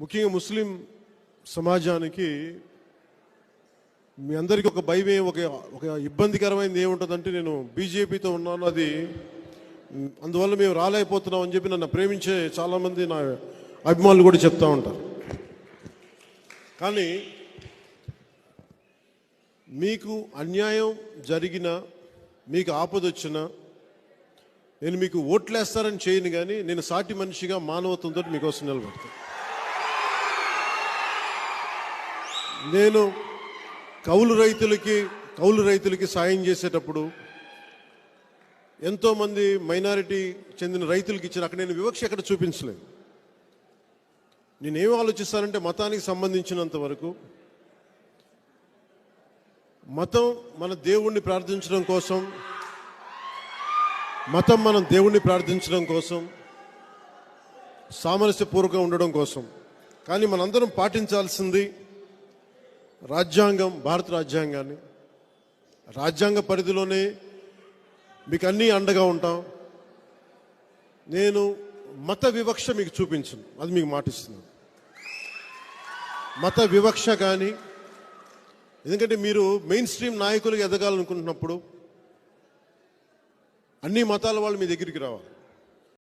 ముఖ్యంగా ముస్లిం సమాజానికి మీ అందరికీ ఒక భయమే ఒక ఒక ఇబ్బందికరమైనది ఏముంటుందంటే నేను బీజేపీతో ఉన్నాను అది అందువల్ల మేము రాలేకపోతున్నాం అని చెప్పి నన్ను ప్రేమించే చాలామంది నా అభిమానులు కూడా చెప్తా ఉంటారు. కానీ మీకు అన్యాయం జరిగిన మీకు ఆపద వచ్చినా నేను మీకు ఓట్లేస్తారని చేయను కానీ నేను సాటి మనిషిగా మానవత్వంతో మీకోసం నిలబడతాను. నేను కౌలు రైతులకి కౌలు రైతులకి సాయం చేసేటప్పుడు ఎంతోమంది మైనారిటీ చెందిన రైతులకి ఇచ్చిన అక్కడ నేను వివక్ష ఎక్కడ చూపించలేదు. నేనేం ఆలోచిస్తానంటే మతానికి సంబంధించినంత వరకు మతం మన దేవుణ్ణి ప్రార్థించడం కోసం మతం మనం దేవుణ్ణి ప్రార్థించడం కోసం సామరస్యపూర్వకంగా ఉండడం కోసం. కానీ మనందరం పాటించాల్సింది రాజ్యాంగం భారత రాజ్యాంగాన్ని. రాజ్యాంగ పరిధిలోనే మీకు అన్నీ అండగా ఉంటాం. నేను మత వివక్ష మీకు చూపించను. అది మీకు మాటిస్తున్నాను. మత వివక్ష కానీ ఎందుకంటే మీరు మెయిన్ స్ట్రీమ్ నాయకులుగా ఎదగాలనుకుంటున్నప్పుడు అన్ని మతాల వాళ్ళు మీ దగ్గరికి రావాలి.